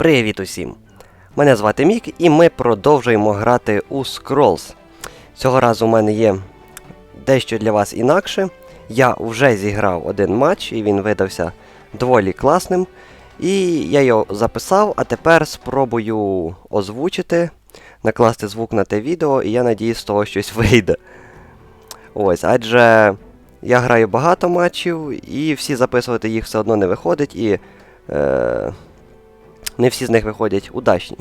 Привіт усім! Мене звати Мік, і ми продовжуємо грати у Scrolls. Цього разу у мене є дещо для вас інакше. Я вже зіграв один матч, і він видався доволі класним. І я його записав, а тепер спробую озвучити, накласти звук на те відео, і я надіюсь, з того щось вийде. Ось, адже я граю багато матчів, і всі записувати їх все одно не виходить, і е, не всі з них виходять удачні.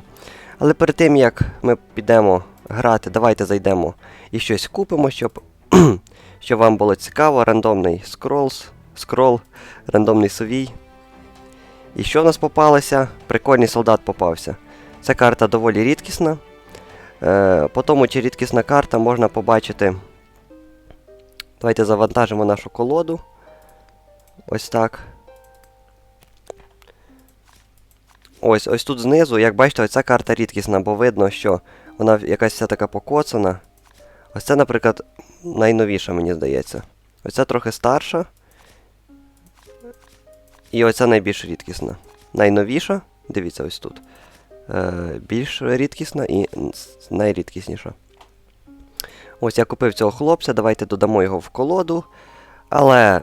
Але перед тим як ми підемо грати, давайте зайдемо і щось купимо, щоб, щоб вам було цікаво. Рандомний скролс, скрол, рандомний сувій. І що в нас попалося? Прикольний солдат попався. Ця карта доволі рідкісна. Е, по тому, чи рідкісна карта, можна побачити. Давайте завантажимо нашу колоду. Ось так. Ось ось тут знизу, як бачите, ця карта рідкісна, бо видно, що вона якась вся така покоцана. Ось це, наприклад, найновіша, мені здається. Ось ця трохи старша. І оця найбільш рідкісна. Найновіша, дивіться ось тут. Е, більш рідкісна і найрідкісніша. Ось я купив цього хлопця, давайте додамо його в колоду. Але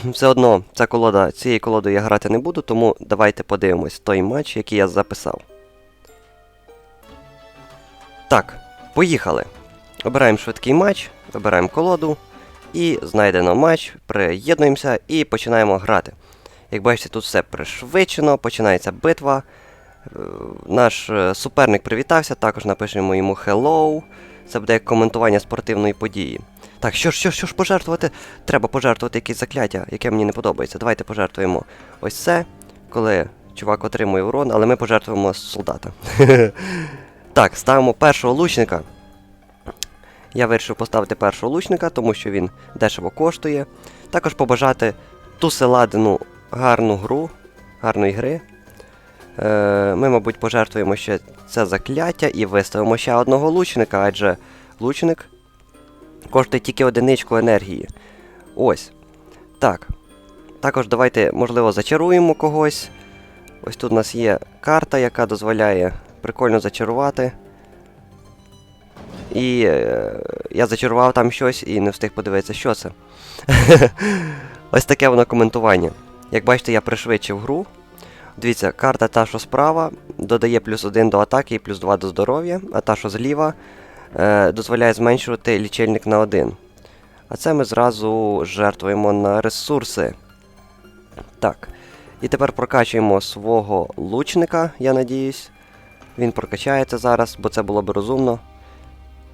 все одно ця колода, цією колодою я грати не буду, тому давайте подивимось той матч, який я записав. Так, поїхали. Обираємо швидкий матч, вибираємо колоду і знайдено матч, приєднуємося і починаємо грати. Як бачите, тут все пришвидшено, починається битва. Е, Наш е, суперник привітався, також напишемо йому hello. Це буде коментування спортивної події. Так, що ж, що що ж пожертвувати? Треба пожертвувати якесь закляття, яке мені не подобається. Давайте пожертвуємо ось це, коли чувак отримує урон, але ми пожертвуємо солдата. так, ставимо першого лучника. Я вирішив поставити першого лучника, тому що він дешево коштує. Також побажати ту селадину гарну гру, гарної гри. Е, ми, мабуть, пожертвуємо ще це закляття і виставимо ще одного лучника, адже лучник коштує тільки одиничку енергії. Ось. Так. Також давайте, можливо, зачаруємо когось. Ось тут у нас є карта, яка дозволяє прикольно зачарувати. І е, я зачарував там щось і не встиг подивитися, що це. Ось таке воно коментування. Як бачите, я пришвидшив гру. Дивіться, карта та, що справа, додає плюс 1 до атаки і плюс 2 до здоров'я, а та, що зліва, дозволяє зменшувати лічильник на 1. А це ми зразу жертвуємо на ресурси. Так. І тепер прокачуємо свого лучника, я надіюсь. Він прокачається зараз, бо це було б розумно.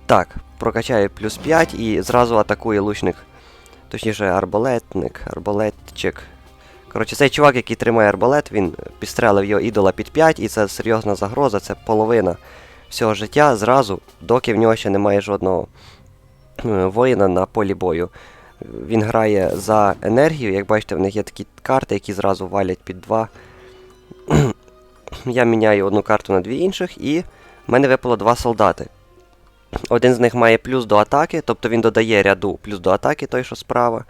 Так, прокачає плюс 5 і зразу атакує лучник. Точніше, арбалетник, арбалетчик. Коротше, цей чувак, який тримає арбалет, він підстрелив його ідола під 5, і це серйозна загроза, це половина всього життя зразу, доки в нього ще немає жодного е, воїна на полі бою. Він грає за енергію, як бачите, в них є такі карти, які зразу валять під 2. Я міняю одну карту на дві інших, і в мене випало два солдати. Один з них має плюс до атаки, тобто він додає ряду плюс до атаки, той, що справа.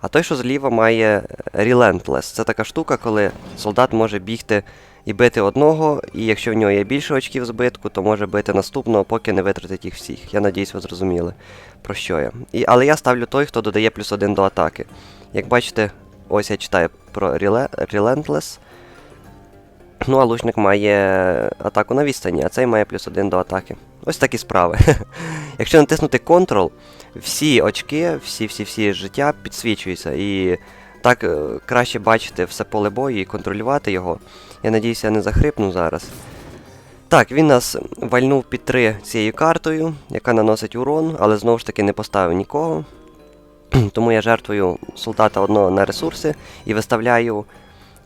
А той, що зліва, має Relentless. Це така штука, коли солдат може бігти і бити одного, і якщо в нього є більше очків збитку, то може бити наступного, поки не витратить їх всіх. Я надіюсь, ви зрозуміли, про що я. І, Але я ставлю той, хто додає плюс один до атаки. Як бачите, ось я читаю про Relentless. Ну, а лучник має атаку на відстані, а цей має плюс один до атаки. Ось такі справи. Якщо натиснути Ctrl, всі очки, всі-всі-всі життя підсвічуються. І так е, краще бачити все поле бою і контролювати його. Я надіюся, я не захрипну зараз. Так, він нас вальнув під 3 цією картою, яка наносить урон, але знову ж таки не поставив нікого. Тому я жертвую солдата одного на ресурси і виставляю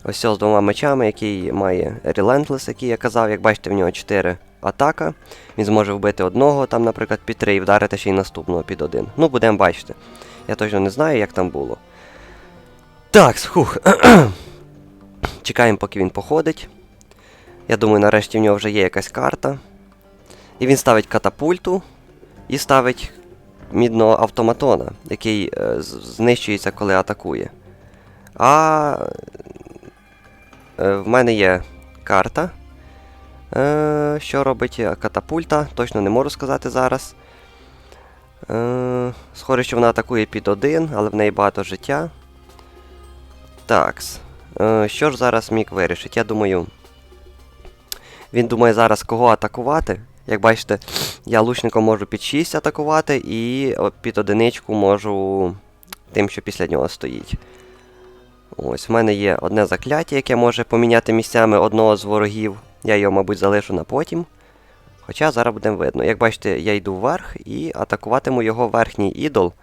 ось цього з двома мечами, який має Relentless, який я казав. Як бачите, в нього 4 атака. Він зможе вбити одного, там, наприклад, під 3 і вдарити ще й наступного під один. Ну, будемо бачити. Я точно не знаю, як там було. Так, хух. Чекаємо, поки він походить. Я думаю, нарешті в нього вже є якась карта. І він ставить катапульту і ставить мідного автоматона, який е, знищується, коли атакує. А е, в мене є карта, Е, що робить катапульта? Точно не можу сказати зараз. Е, схоже, що вона атакує під один, але в неї багато життя. Такс. Е, що ж зараз Мік вирішить? Я думаю. Він думає зараз кого атакувати. Як бачите, я лучником можу під 6 атакувати і під одиничку можу тим, що після нього стоїть. Ось, в мене є одне закляття, яке може поміняти місцями одного з ворогів. Я його, мабуть, залишу на потім. Хоча зараз буде видно. Як бачите, я йду вверх і атакуватиму його верхній ідол.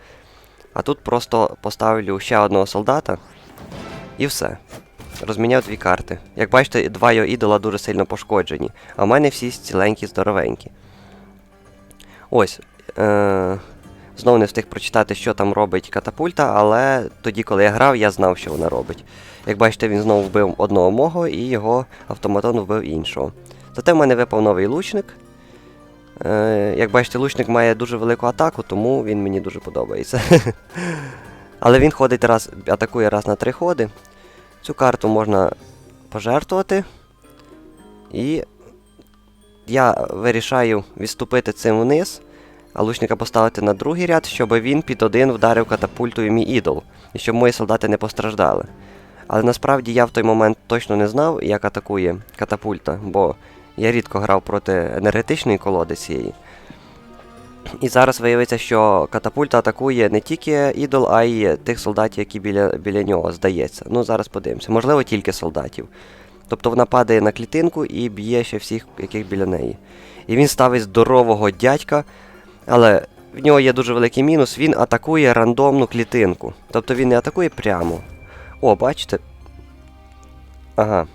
А тут просто поставлю ще одного солдата. І все. Розміняв дві карти. Як бачите, два його ідола дуже сильно пошкоджені, а в мене всі ціленькі, здоровенькі. Ось. Е- Знову не встиг прочитати, що там робить катапульта, але тоді, коли я грав, я знав, що вона робить. Як бачите, він знову вбив одного мого і його автоматон вбив іншого. Зате в мене випав новий лучник. Е, як бачите, лучник має дуже велику атаку, тому він мені дуже подобається. Але він ходить раз, атакує раз на три ходи. Цю карту можна пожертвувати. І я вирішаю відступити цим вниз, а лучника поставити на другий ряд, щоб він під один вдарив катапультою мій ідол, і щоб мої солдати не постраждали. Але насправді я в той момент точно не знав, як атакує катапульта, бо я рідко грав проти енергетичної колоди цієї. І зараз виявиться, що катапульта атакує не тільки ідол, а й тих солдатів, які біля, біля нього, здається. Ну, зараз подивимося. Можливо, тільки солдатів. Тобто вона падає на клітинку і б'є ще всіх, яких біля неї. І він ставить здорового дядька, але в нього є дуже великий мінус, він атакує рандомну клітинку. Тобто він не атакує прямо. О, бачите? Ага.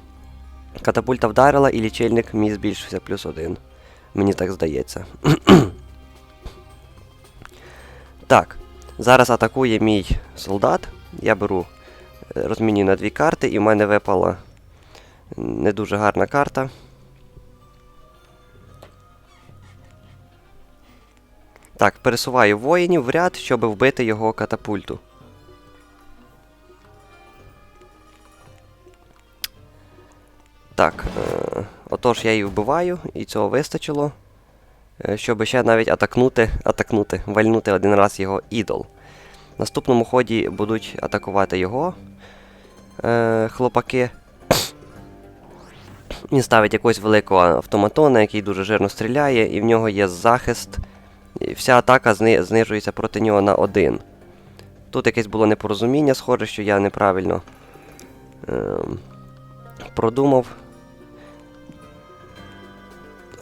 Катапульта вдарила і лічильник мій збільшився плюс один. Мені так здається. так, зараз атакує мій солдат. Я беру, е, розмінюю на дві карти, і в мене випала не дуже гарна карта. Так, пересуваю воїнів в ряд, щоб вбити його катапульту. Так, е, отож я її вбиваю, і цього вистачило. Е, щоб ще навіть атакнути, атакнути, вальнути один раз його ідол. В наступному ході будуть атакувати його е, хлопаки. Він ставить якогось великого автоматона, який дуже жирно стріляє, і в нього є захист. І вся атака зни, знижується проти нього на один. Тут якесь було непорозуміння, схоже, що я неправильно е, продумав.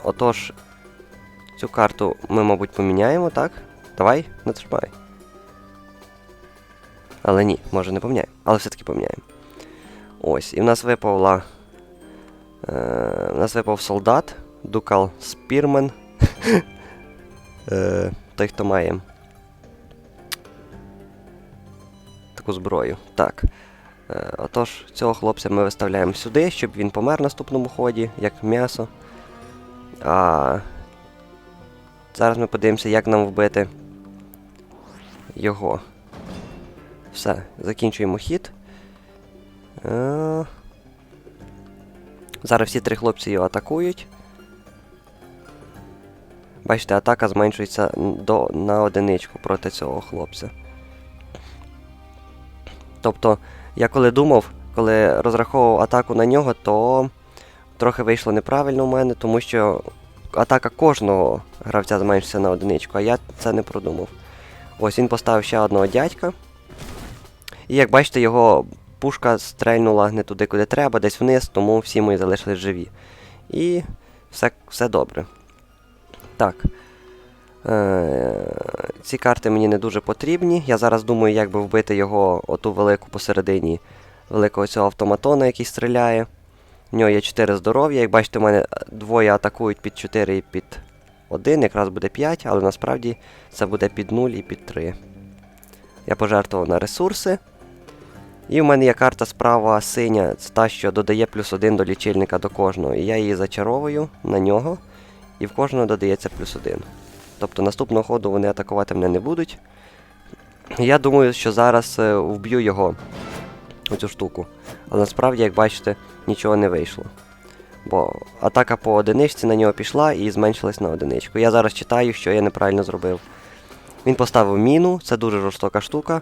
Отож, цю карту ми, мабуть, поміняємо, так? Давай, натискай. Але ні, може не поміняємо. Але все-таки поміняємо. Ось, і в нас випала. Е, в нас випав солдат, Дукал Спірмен. е, той, хто має таку зброю. Так. Е, отож, цього хлопця ми виставляємо сюди, щоб він помер наступному ході, як м'ясо. А зараз ми подивимося, як нам вбити його. Все, закінчуємо хід. Е, Зараз всі три хлопці його атакують. Бачите, атака зменшується до, на одиничку проти цього хлопця. Тобто, я коли думав, коли розраховував атаку на нього, то трохи вийшло неправильно у мене, тому що атака кожного гравця зменшиться на одиничку, а я це не продумав. Ось він поставив ще одного дядька. І як бачите, його пушка стрельнула не туди, куди треба, десь вниз, тому всі мої залишились живі. І все, все добре. Так. Е, ці карти мені не дуже потрібні. Я зараз думаю, як би вбити його оту велику посередині великого цього автоматона, який стріляє. В нього є 4 здоров'я. Як бачите, у мене двоє атакують під 4 і під 1, якраз буде 5, але насправді це буде під 0 і під 3. Я пожертвував на ресурси. І в мене є карта справа синя, це та, що додає плюс 1 до лічильника до кожного. І я її зачаровую на нього, і в кожного додається плюс 1. Тобто наступного ходу вони атакувати мене не будуть. Я думаю, що зараз е, вб'ю його, оцю штуку. Але насправді, як бачите, нічого не вийшло. Бо атака по одиничці на нього пішла і зменшилась на одиничку. Я зараз читаю, що я неправильно зробив. Він поставив міну, це дуже жорстока штука.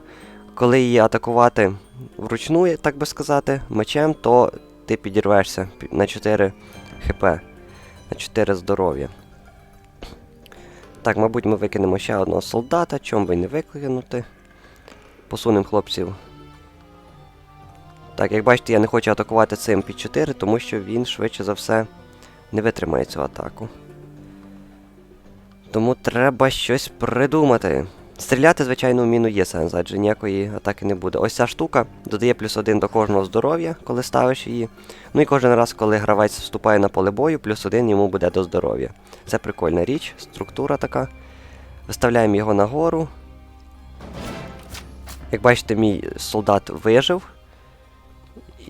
Коли її атакувати вручну, так би сказати, мечем, то ти підірвешся на 4 хп, на 4 здоров'я. Так, мабуть, ми викинемо ще одного солдата, чом би не викинути. Посунемо хлопців. Так, як бачите, я не хочу атакувати цим під 4, тому що він швидше за все не витримає цю атаку. Тому треба щось придумати. Стріляти, звичайно, в міну є сенс, адже ніякої атаки не буде. Ось ця штука додає плюс один до кожного здоров'я, коли ставиш її. Ну і кожен раз, коли гравець вступає на поле бою, плюс один йому буде до здоров'я. Це прикольна річ, структура така. Виставляємо його нагору. Як бачите, мій солдат вижив.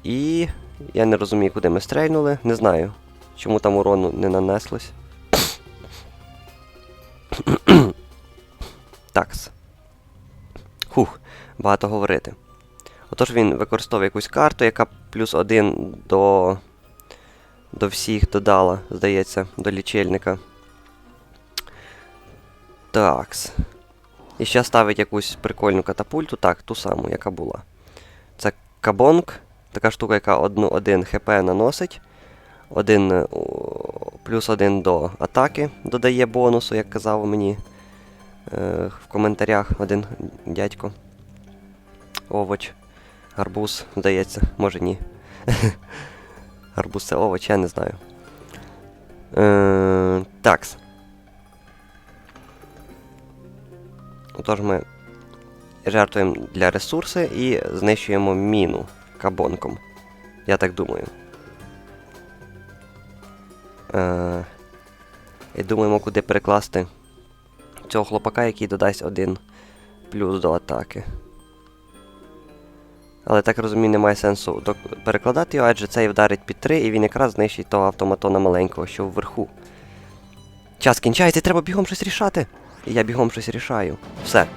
І я не розумію, куди ми стрельнули. Не знаю, чому там урону не нанеслось. Такс. Хух, багато говорити. Отож він використовує якусь карту, яка плюс один до. До всіх додала, здається, до лічильника. Такс. І ще ставить якусь прикольну катапульту, так, ту саму, яка була. Це кабонг, така штука, яка один хп наносить. Один, е, плюс один до атаки додає бонусу, як казав мені е, в коментарях один дядько. Овоч. Гарбуз, здається, може ні. Гарбуз це овоч, я не знаю. Е, такс. Отож ми жертвуємо для ресурси і знищуємо міну кабонком. Я так думаю. Е, і думаємо, куди перекласти цього хлопака, який додасть один плюс до атаки. Але так розумію, немає сенсу перекладати його, адже цей вдарить під 3, і він якраз знищить того автоматона маленького, що вверху. Час кінчається, треба бігом щось рішати. І я бігом щось рішаю. Все.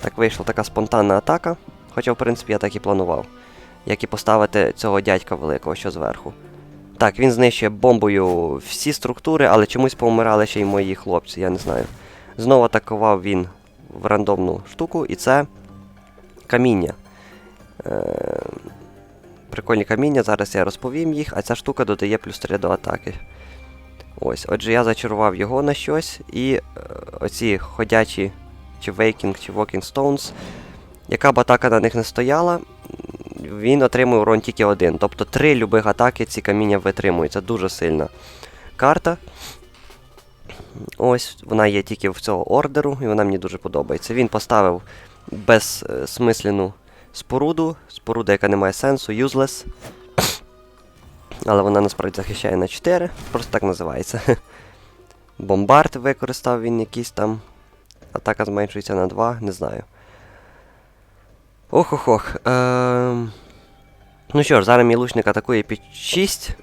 Так вийшла така спонтанна атака. Хоча, в принципі, я так і планував. Як і поставити цього дядька великого, що зверху. Так, він знищує бомбою всі структури, але чомусь повмирали ще й мої хлопці, я не знаю. Знову атакував він в рандомну штуку, і це каміння. Е, Прикольні каміння, зараз я розповім їх, а ця штука додає плюс 3 до атаки. Ось, отже, я зачарував його на щось, і е, оці ходячі, чи Waking, чи Walking Stones, яка б атака на них не стояла, він отримує урон тільки один. Тобто три любих атаки ці каміння витримують. Це дуже сильна карта. Ось, вона є тільки в цього ордеру, і вона мені дуже подобається. Він поставив безсмисленну споруду, споруда, яка не має сенсу, useless. Але вона насправді захищає на 4, просто так називається. Бомбард використав він якийсь там. Атака зменшується на 2, не знаю. Ох-ох-ох. Ем... Ну що ж, зараз мій лучник атакує під 6.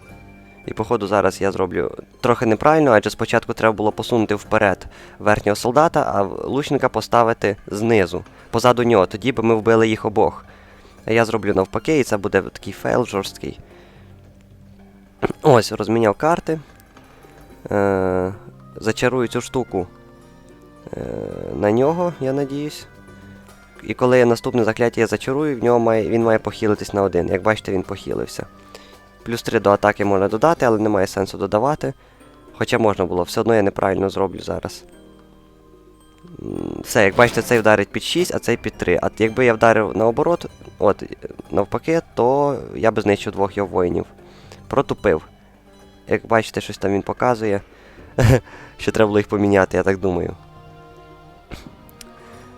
І походу зараз я зроблю трохи неправильно, адже спочатку треба було посунути вперед верхнього солдата, а лучника поставити знизу, позаду нього, тоді би ми вбили їх обох. Я зроблю навпаки, і це буде такий фейл жорсткий. Ось, розміняв карти. Е, зачарую цю штуку е, на нього, я надіюсь. І коли наступне закляття я зачарую, в нього має, він має похилитись на один. Як бачите, він похилився. Плюс 3 до атаки можна додати, але немає сенсу додавати. Хоча можна було, все одно я неправильно зроблю зараз. Все, як бачите, цей вдарить під 6, а цей під 3. А якби я вдарив наоборот, от, навпаки, то я би знищив двох його воїнів. Протупив. Як бачите, щось там він показує. що треба було їх поміняти, я так думаю.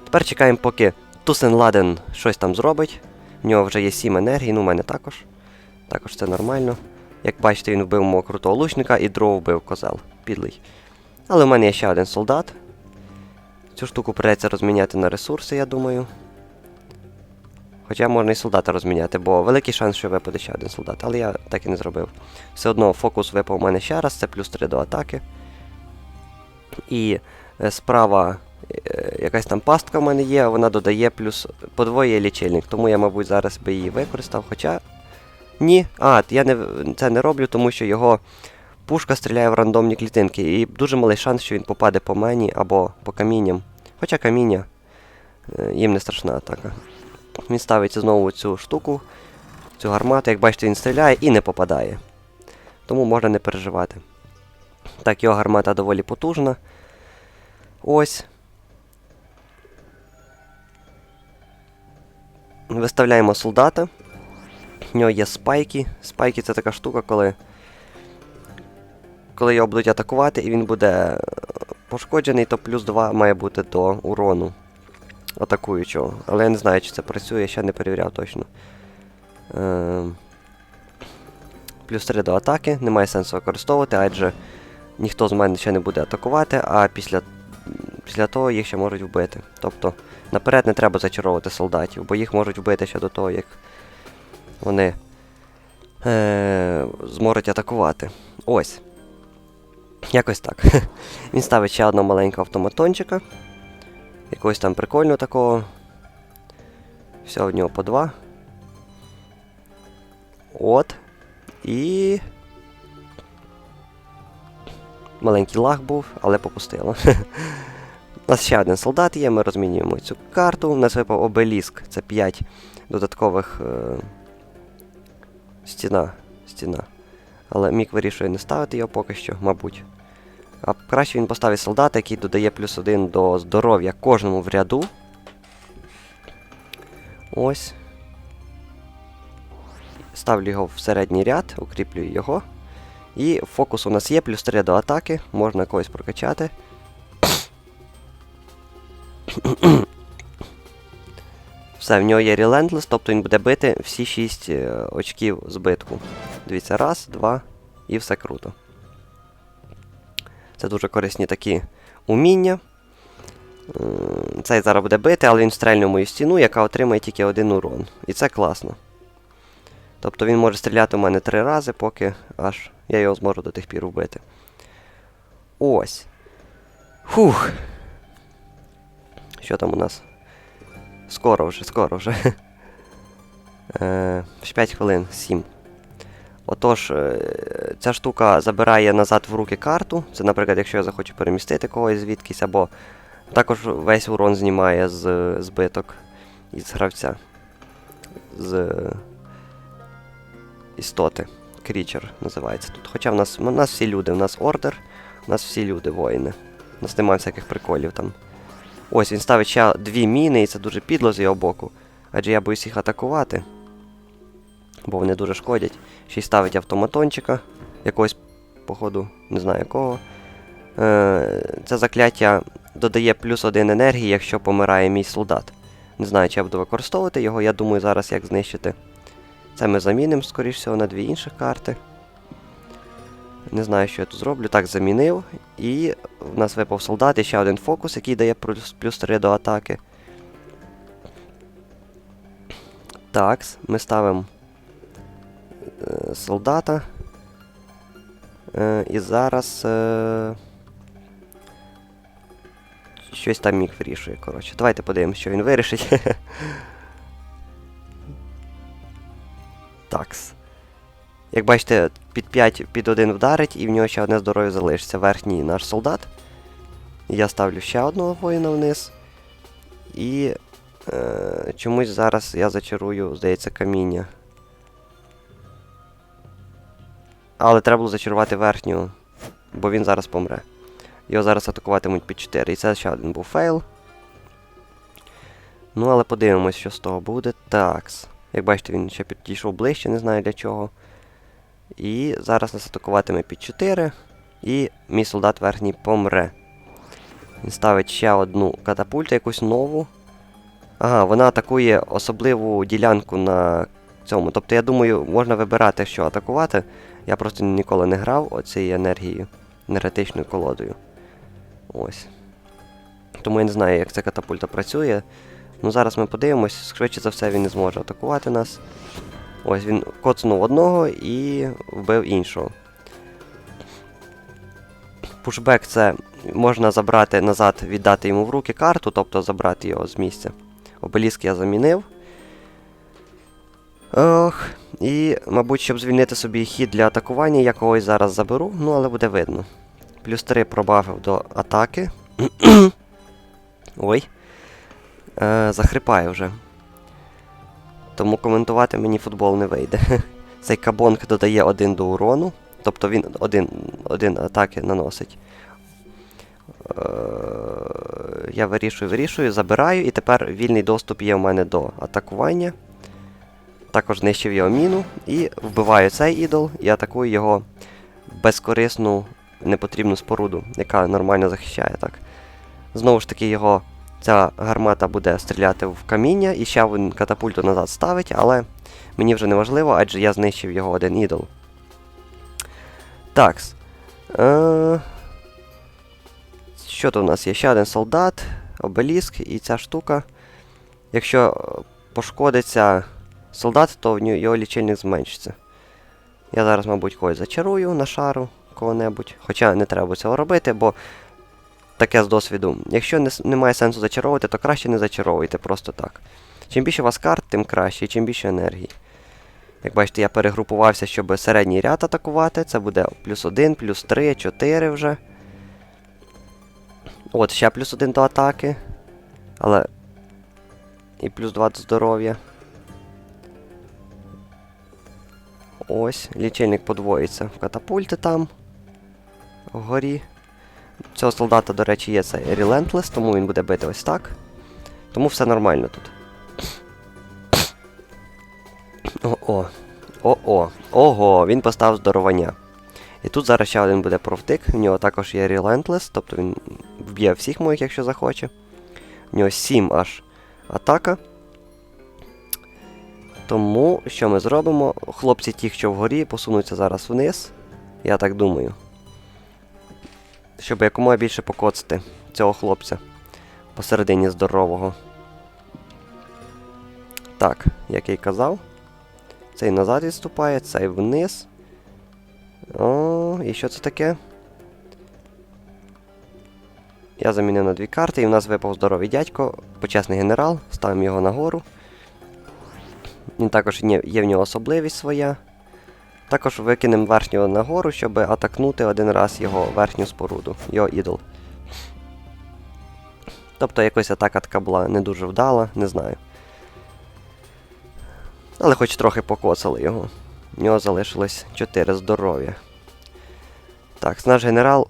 Тепер чекаємо, поки Тусен Ладен щось там зробить. В нього вже є 7 енергій, ну у мене також. Також це нормально. Як бачите, він вбив мого крутого лучника і дров вбив козел. Підлий. Але в мене є ще один солдат. Цю штуку придеться розміняти на ресурси, я думаю. Хоча можна і солдата розміняти, бо великий шанс, що випаде ще один солдат, але я так і не зробив. Все одно фокус випав у мене ще раз, це плюс 3 до атаки. І е, справа якась там пастка в мене є, вона додає плюс подвоює лічильник, тому я, мабуть, зараз би її використав. Хоча Ні. А, я не, це не роблю, тому що його пушка стріляє в рандомні клітинки. І дуже малий шанс, що він попаде по мені або по камінням. Хоча каміння е, їм не страшна атака. Він ставить знову цю штуку, цю гармату. Як бачите, він стріляє і не попадає. Тому можна не переживати. Так, його гармата доволі потужна. Ось. Виставляємо солдата. В нього є спайки. Спайки це така штука, коли. Коли його будуть атакувати і він буде е, пошкоджений, то плюс 2 має бути до урону атакуючого. Але я не знаю, чи це працює, я ще не перевіряв точно. Ем... Плюс 3 до атаки, немає сенсу використовувати, адже ніхто з мене ще не буде атакувати, а після, після того їх ще можуть вбити. Тобто наперед не треба зачаровувати солдатів, бо їх можуть вбити ще до того, як вони е- зможуть атакувати. Ось. Якось так. Він ставить ще одного маленького автоматончика. Якогось там прикольного такого. Все в нього по два. От. І. Маленький лаг був, але попустило. У нас ще один солдат є, ми розмінюємо цю карту. У нас випав обеліск. Це 5 додаткових е... стіна. стіна. Але Мік вирішує не ставити його поки що, мабуть. А краще він поставить солдата, який додає плюс один до здоров'я кожному в ряду. Ось. Ставлю його в середній ряд, укріплюю його. І фокус у нас є, плюс 3 до атаки, можна когось прокачати. Все, в нього є Relentless, тобто він буде бити всі 6 е, очків збитку. Дивіться, раз, два, і все круто. Це дуже корисні такі уміння. Цей зараз буде бити, але він стрельне в мою стіну, яка отримає тільки один урон. І це класно. Тобто він може стріляти у мене три рази, поки аж я його зможу до тих пір вбити. Ось. Фух. Що там у нас? Скоро вже, скоро вже. Е, ще 5 хвилин, 7. Отож, е, ця штука забирає назад в руки карту. Це, наприклад, якщо я захочу перемістити когось звідкись, або також весь урон знімає з збиток із гравця. З істоти. Крічер називається тут. Хоча в нас, в нас всі люди, в нас ордер, у нас всі люди воїни. У нас немає всяких приколів там. Ось він ставить ще дві міни, і це дуже підло з його боку. Адже я боюсь їх атакувати. Бо вони дуже шкодять. Ще й ставить автоматончика. Якогось, походу, не знаю якого. Е, Це закляття додає плюс один енергії, якщо помирає мій солдат. Не знаю, чи я буду використовувати його, я думаю зараз як знищити. Це ми замінимо, скоріш всього, на дві інші карти. Не знаю, що я тут зроблю. Так, замінив. І в нас випав солдат і ще один фокус, який дає плюс, плюс 3 до атаки. Так, ми ставимо е, солдата. Е, і зараз. Е, щось там міг вирішує, коротше. Давайте подивимось, що він вирішить. Такс. Як бачите, під 5 під 1 вдарить, і в нього ще одне здоров'я залишиться. Верхній наш солдат. Я ставлю ще одного воїна вниз. І е, чомусь зараз я зачарую, здається, каміння. Але треба було зачарувати верхнього, бо він зараз помре. Його зараз атакуватимуть під 4. І це ще один був фейл. Ну, але подивимось, що з того буде. Такс. Як бачите, він ще підійшов ближче, не знаю для чого. І зараз нас атакуватиме під 4. І мій солдат верхній помре. Він ставить ще одну катапульту, якусь нову. Ага, вона атакує особливу ділянку на цьому. Тобто, я думаю, можна вибирати, що атакувати. Я просто ніколи не грав оцією енергією, енергетичною колодою. Ось. Тому я не знаю, як ця катапульта працює. Ну зараз ми подивимось, швидше за все він не зможе атакувати нас. Ось він коцнув одного і вбив іншого. Пушбек це можна забрати назад, віддати йому в руки карту, тобто забрати його з місця. Обеліск я замінив. Ох, і, мабуть, щоб звільнити собі хід для атакування, я когось зараз заберу, ну але буде видно. Плюс 3 пробавив до атаки. Ой. Е, захрипаю вже. Тому коментувати мені футбол не вийде. Цей кабонг додає 1 до урону. Тобто він один, один атаки наносить. Е, я вирішую, вирішую, забираю, і тепер вільний доступ є в мене до атакування. Також знищив його міну і вбиваю цей ідол і атакую його безкорисну непотрібну споруду, яка нормально захищає. так. Знову ж таки, його ця гармата буде стріляти в каміння, і ще він катапульту назад ставить, але мені вже не важливо, адже я знищив його один ідол. Такс. Е... Що тут у нас є? Ще один солдат, обеліск і ця штука. Якщо пошкодиться солдат, то в його лічильник зменшиться. Я зараз, мабуть, когось зачарую на шару кого-небудь. Хоча не треба цього робити, бо таке з досвіду. Якщо не, немає сенсу зачаровувати, то краще не зачаровуйте просто так. Чим більше у вас карт, тим краще, і чим більше енергії. Як бачите, я перегрупувався, щоб середній ряд атакувати. Це буде плюс 1, плюс 3, 4 вже. От, ще плюс 1 до атаки. Але. І плюс 2 до здоров'я. Ось, лічильник подвоїться в катапульти там. Вгорі. Цього солдата, до речі, є цей Relentless, тому він буде бити ось так. Тому все нормально тут. О-о. О-о. Ого, він поставив здоровання. І тут зараз ще один буде провтик. В нього також є Relentless, тобто він вб'є всіх моїх, якщо захоче. В нього 7 аж атака. Тому що ми зробимо? Хлопці ті, що вгорі, посунуться зараз вниз. Я так думаю. Щоб якомога більше покоцати цього хлопця посередині здорового. Так, як я й казав. Цей назад відступає, цей вниз. О, і що це таке? Я замінив на дві карти, і в нас випав здоровий дядько, почесний генерал, ставимо його нагору. Він також є, в нього особливість своя. Також викинемо верхнього нагору, щоб атакнути один раз його верхню споруду, його ідол. Тобто якось атака така була не дуже вдала, не знаю. Але хоч трохи покоцали його. В нього залишилось 4 здоров'я. Так, наш генерал,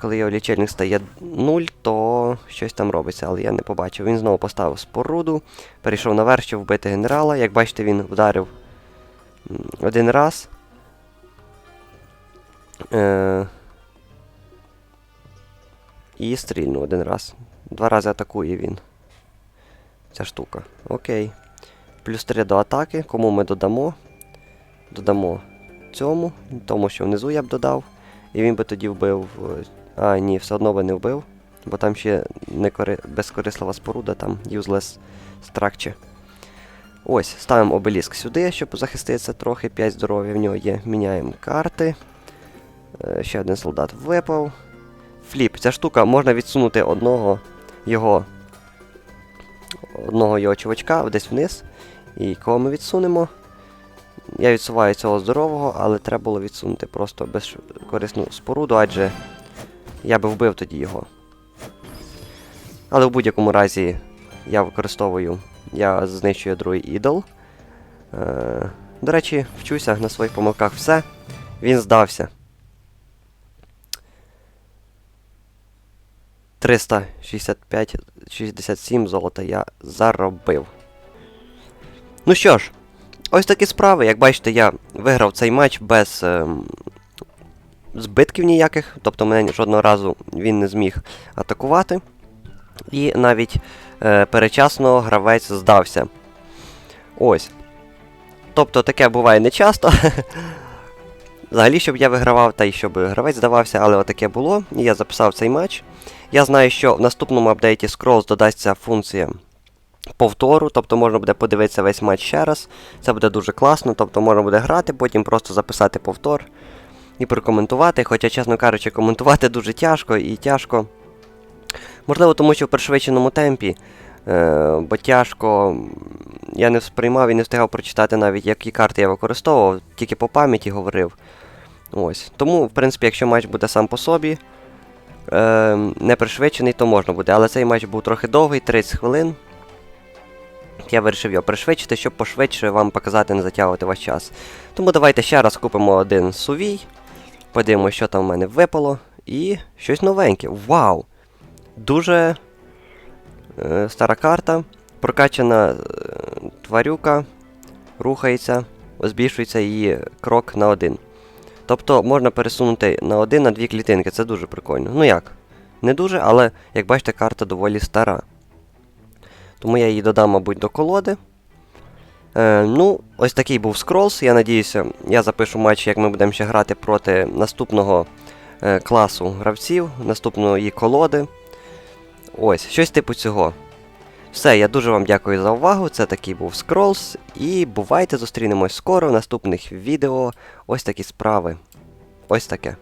коли його лічильник стає 0, то щось там робиться, але я не побачив. Він знову поставив споруду, перейшов наверх, щоб вбити генерала. Як бачите, він вдарив один раз. Е- і стрільнув один раз. Два рази атакує він. Ця штука. Окей. Плюс 3 до атаки. Кому ми додамо? Додамо цьому, тому що внизу я б додав. І він би тоді вбив. е, А, ні, все одно би не вбив. Бо там ще не кори... безкорислива споруда, там useless structure. Ось, ставимо обеліск сюди, щоб захиститися трохи. 5 здоров'я в нього є. Міняємо карти. Е, ще один солдат випав. Фліп. Ця штука можна відсунути одного його. Одного його чувачка десь вниз. І кого ми відсунемо? Я відсуваю цього здорового, але треба було відсунути просто безкорисну споруду, адже я би вбив тоді його. Але в будь-якому разі я використовую, я знищую другий ідол. Е, до речі, вчуся на своїх помилках все. Він здався. 365-67 золота я заробив. Ну що ж, ось такі справи. Як бачите, я виграв цей матч без ем, збитків ніяких, тобто мене жодного разу він не зміг атакувати. І навіть е, перечасно гравець здався. Ось. Тобто таке буває не часто. Взагалі, щоб я вигравав, та й щоб гравець здавався, але отаке було. І я записав цей матч. Я знаю, що в наступному апдейті Scrolls додасться функція повтору, тобто можна буде подивитися весь матч ще раз. Це буде дуже класно, тобто можна буде грати, потім просто записати повтор і прокоментувати. Хоча, чесно кажучи, коментувати дуже тяжко і тяжко. Можливо, тому що в пришвидшеному темпі Е, бо тяжко. Я не сприймав і не встигав прочитати навіть, які карти я використовував, тільки по пам'яті говорив. Ось. Тому, в принципі, якщо матч буде сам по собі, е, не пришвидшений, то можна буде. Але цей матч був трохи довгий, 30 хвилин. Я вирішив його пришвидшити, щоб пошвидше вам показати, не затягувати ваш час. Тому давайте ще раз купимо один сувій. Подивимося, що там в мене випало. І щось новеньке. Вау! Дуже е, стара карта. Прокачана е, тварюка рухається, збільшується її крок на один. Тобто можна пересунути на один на дві клітинки. Це дуже прикольно. Ну як? Не дуже, але як бачите, карта доволі стара. Тому я її додам, мабуть, до колоди. Е, ну, ось такий був скролс. Я надіюся, я запишу матч, як ми будемо ще грати проти наступного е, класу гравців, наступної колоди. Ось, щось типу цього. Все, я дуже вам дякую за увагу. Це такий був скролс. І бувайте, зустрінемось скоро в наступних відео. Ось такі справи. Ось таке.